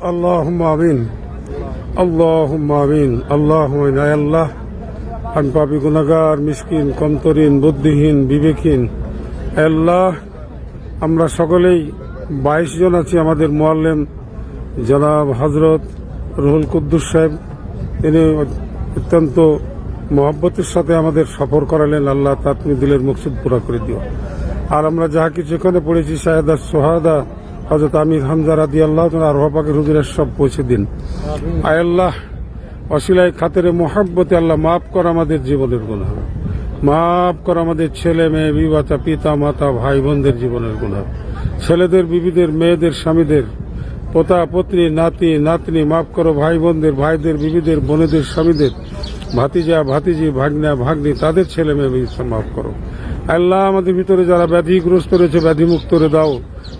আল্লাহ আমিন। আল্লাহ আমিন। আল্লাহ আল্লাহ। আনপাপি গুণাগার মিসকিন, কমতরিন, বুদ্ধিহীন, বিবেকহীন। আল্লাহ, আমরা সকলেই বাইশ জন আছি আমাদের মোয়াল্লেম জনাব হজরত রুহুল কুদ্দুস সাহেব। তিনি অত্যন্ত মহব্বতের সাথে আমাদের সফর করালেন। আল্লাহ তাতমি দিলের মকসুদ পুরা করে দিও। আর আমরা যাহা কিছু এখানে পড়েছি সাহেদা সোহাদা হজরত আমির হামজা রাদি আল্লাহ আর রহপাকের হুজুরের সব পৌঁছে দিন। আয় আল্লাহ, অশিলায় খাতেরে মোহাব্বতে আল্লাহ মাফ কর আমাদের জীবনের গুণা মাফ কর আমাদের ছেলে, মেয়ে বিবাতা পিতা, মাতা, ভাই, বোনদের জীবনের গুণা ছেলেদের, বিবিদের, মেয়েদের, স্বামীদের, পোতা, পত্নী, নাতি, নাতনি, মাফ করো ভাই, বোনদের, ভাইদের, বিবিদের, বোনেদের, স্বামীদের, ভাতিজা, ভাতিজি, ভাগনা, ভাগ্নি, তাদের ছেলে, মেয়ে মাফ করো। আল্লাহ আমাদের ভিতরে যারা ব্যাধিগ্রস্ত রয়েছে ব্যাধি মুক্ত করে দাও।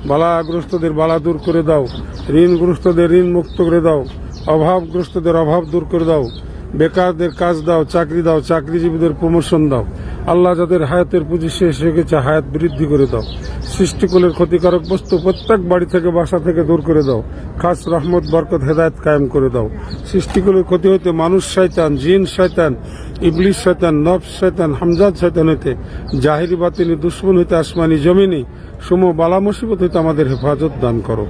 বালাগ্রস্তদের বালা দূর করে দাও। ঋণগ্রস্তদের ঋণ মুক্ত করে দাও। অভাবগ্রস্তদের অভাব দূর করে দাও। বেকারদের কাজ দাও, চাকরি দাও, চাকরিজীবীদের প্রমোশন দাও। আল্লাহ যাদের হায়াতের পুঁজি শেষ হয়ে গেছে, হায়াত বৃদ্ধি করে দাও। সৃষ্টিকুলের ক্ষতিকারক বস্তু প্রত্যেক বাড়ি থেকে বাসা থেকে দূর করে দাও। খাস রহমত, বরকত, হেদায়ত কায়েম করে দাও। সৃষ্টিকুলের ক্ষতি হইতে মানুষ শয়তান, জিন শয়তান ইবলিশ শয়তান নফ শয়তান, হামজাদ শয়তান হইতে জাহিরি বাতিনি, দুশ্মন হইতে আসমানি জমিনি সুম বালা মুসিবত হইতে আমাদের হেফাজত দান করো।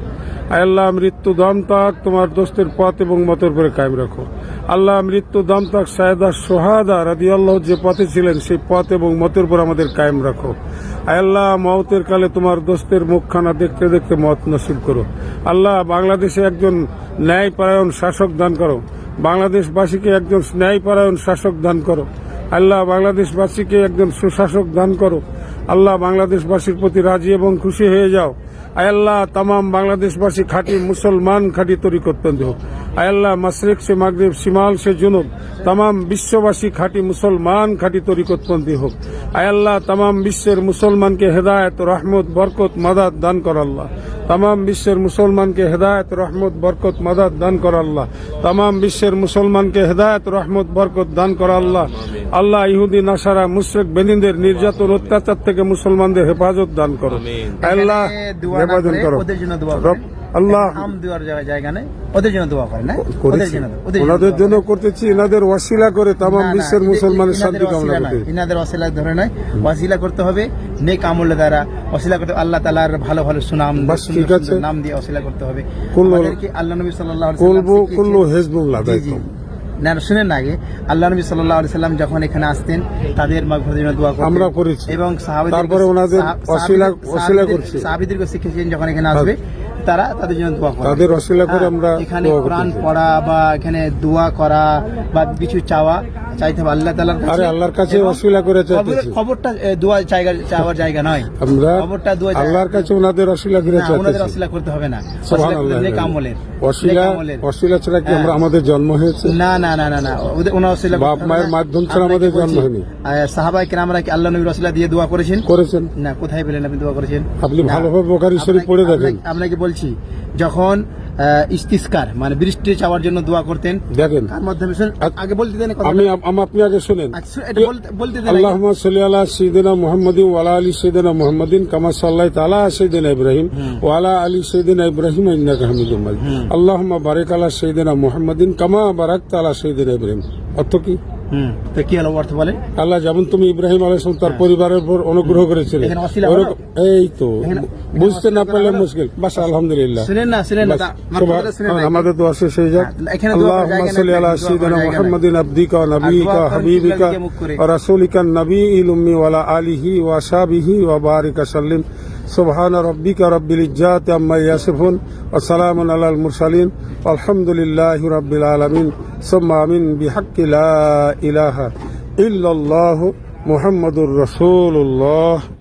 আল্লাহ, মৃত্যু দাম তাক তোমার দোস্তের পথ এবং মতের উপরে কায়েম রাখো। আল্লাহ, মৃত্যু দাম তাক সায়দা সোহাদা রাদি আল্লাহ যে পথে ছিলেন সেই পথ এবং মতের উপর আমাদের কায়েম রাখো। আল্লাহ মতের কালে তোমার দোস্তের মুখখানা দেখতে দেখতে মত নসিব করো। আল্লাহ, বাংলাদেশে একজন ন্যায়পরায়ণ শাসক দান করো। বাংলাদেশবাসীকে একজন ন্যায়পরায়ণ শাসক দান করো। আল্লাহ বাংলাদেশবাসীকে একজন সুশাসক দান করো। আল্লাহ বাংলাদেশবাসীর প্রতি রাজি এবং খুশি হয়ে যাও। আয়াল্লাহ তাম বাংলাদেশবাসী খাঁটি মুসলমান খাঁটি তরিকতবন্দি হোক। আয়াল্লাহ মাসরিক সে মাগরিব সিমাল সে জুনুব তাম বিশ্ববাসী খাঁটি মুসলমান খাঁটি তরিকতবন্দি হোক। আয়াল্লাহ তাম বিশ্বের মুসলমানকে হেদায়ত, রহমত, বরকত, মাদাত দান কর আল্লাহ। তাম বিশ্বের মুসলমানকে হেদায়ত, রহমত, বরকত, মাদাত দান করা আল্লাহ। তাম বিশ্বের মুসলমানকে হেদায়ত, রহমত, বরকত দান করা আল্লাহ। আল্লাহ ইহুদি নাসারা মুশরিক বেদিনদের নির্যাতন অত্যাচার থেকে মুসলমানদের হেফাজত দান করো। আল্লাহ হেফাজত করে আল্লাহ ওনাদের জন্য করতেছি এনাদের ওয়াসিলা করে তাম বিশ্বের মুসলমানের শান্তি কামনা করতে এনাদের ধরে নয় ওয়াসিলা করতে হবে নেক আমল দ্বারা। করতে আল্লাহ তালার ভালো ভালো সুনাম নাম দিয়ে অসিলা করতে হবে। আল্লাহ নবী কুলবু কুল্লু হেজবুল্লাহ না শুনেন আগে। আল্লাহ নবী সাল্লাহ আলাইহি সাল্লাম যখন এখানে আসতেন তাদের জন্য দোয়া আমরা করেছি। এবং সাহাবীদের তারপরে ওনাদের। সাহাবীদেরকে শিখিয়েছেন যখন এখানে আসবে তারা তাদের জন্য দোয়া করে তাদের অসিলা করে হ্যাঁ, আমরা এখানে কোরআন পড়া বা এখানে দোয়া করা বা কিছু চাওয়া চাইতে হবে আল্লাহ আরে আল্লাহর কাছে অসিলা করে চাইতেছি। খবরটা দোয়া জায়গা চাওয়ার জায়গা নয়। আমরা খবরটা দোয়া আল্লাহর কাছে ওনাদের অসিলা করে ওনাদের অসিলা করতে হবে না। ছাড়া কি আমরা হ্যাঁ। আমাদের জন্ম হয়েছে? না না না না না। ওনার অসিলা বাপ মায়ের মাধ্যম ছাড়া আমাদের জন্ম হয়নি। কি আল্লাহ দিয়ে দোয়া করেছেন? করেছেন। না কোথায় পেলেন আপনি দোয়া করেছেন? আপনি। ভালোভাবে শরীফ পড়ে দেখেন। আপনাকে- বলছি? যখন ইস্তিস্কার মানে বৃষ্টি চাওয়ার জন্য দোয়া করতেন। দেখেন তার মাধ্যমে আগে বলতে দেন আমি আম- আপনি আগে শুনেন। আচ্ছা, বলতে- দেন। আল্লাহুম্মা সাল্লি আলা সাইয়্যিদিনা মুহাম্মাদিন ওয়া আলা আলি সাইয়্যিদিনা মুহাম্মাদিন কামা সাল্লাইতা আলা সাইয়্যিদিনা ইব্রাহিম ওয়া আলা আলি সাইয়্যিদিনা ইব্রাহিম ইন্নাকা হামিদুম মাজিদ। আল্লাহুম্মা বারিক আলা সাইয়্যিদিনা মুহাম্মাদিন কামা বারাকতা আলা সাইয়্যিদিনা ইব্রাহিম। অর্থ কি? তো কি হলো অর্থ বলে? আল্লাহ যেমন তুমি ইব্রাহিম আলাইহিস সালাম তার পরিবারের উপর অনুগ্রহ করেছিলে। এই তো। বুঝতে না পারলে মুশকিল। বাস আলহামদুলিল্লাহ। শুনেন না শুনেন আগে। আমাদের দোয়া শেষ হয়ে যাক। হ্যাঁ, আল্লাহুম্মা সাল্লি আলা সাইয়্যিদিনা। মুহাম্মাদিন আবদিকা ওয়া নাবিয়িকা হাবিবিকা। ওয়া রাসূলিকা নাবিয়িল উম্মি ওয়া আলা আলিহি ওয়া সাহবিহি ওয়া বারিকা সাল্লিম। সুবহান রাব্বিকা রব্বিল ইজ্জাতি আম্মা ইয়াসিফুন ওয়া সালামুন আলাল মুরসালিন আলহামদুলিল্লাহি রাব্বিল আলামিন। সুম্মা আমিন বিহাক্কি লা ইলাহা ইল্লাল্লাহু মুহাম্মাদুর রাসূলুল্লাহ।